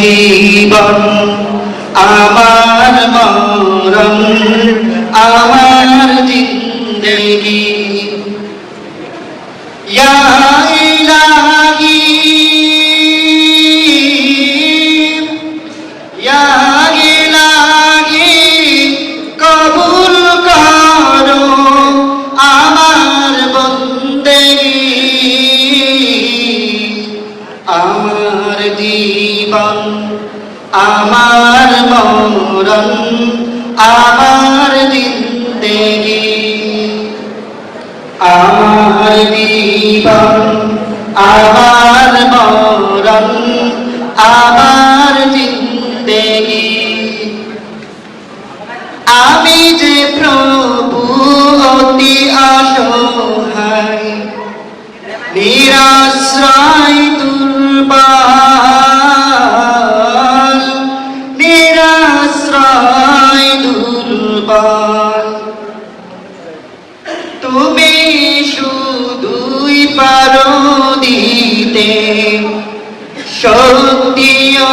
জীবন আমার মরণ আমার জিন্দগি আমার আমার জীবন আমার মরণ আমার জিন্দেগি আমার তুমি শুধুই পারো দিতে। শক্তি ও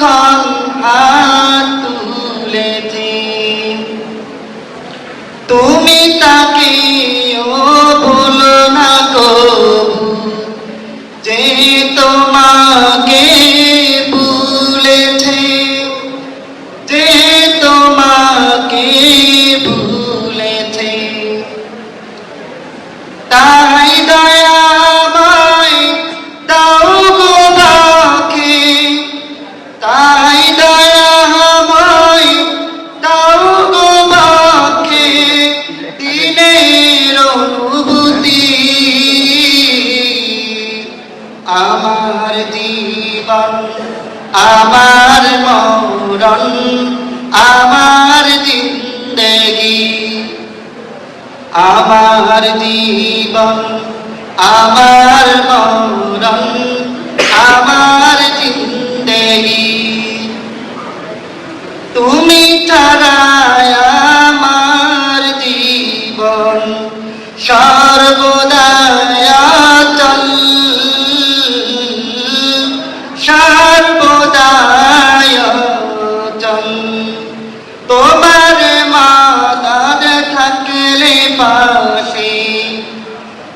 যখন হাত তুলেছি তুমি তাকে ও ভুল না গো যে তোমাকে ভুলেছে যে তোমাকে দিনের অনুভূতি। আমার জীবন আমার মরণ আমার জিন্দগি। আমার জীবন আমার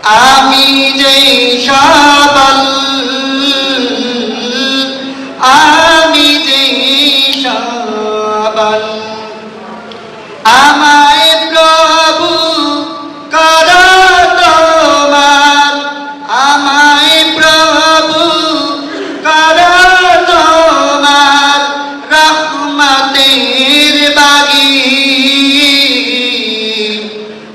আমি যেই সবল আমি যে সবল আমায়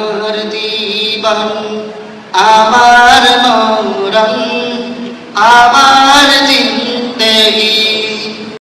মোর জীবন আমার মরণ আমার জিন্দগি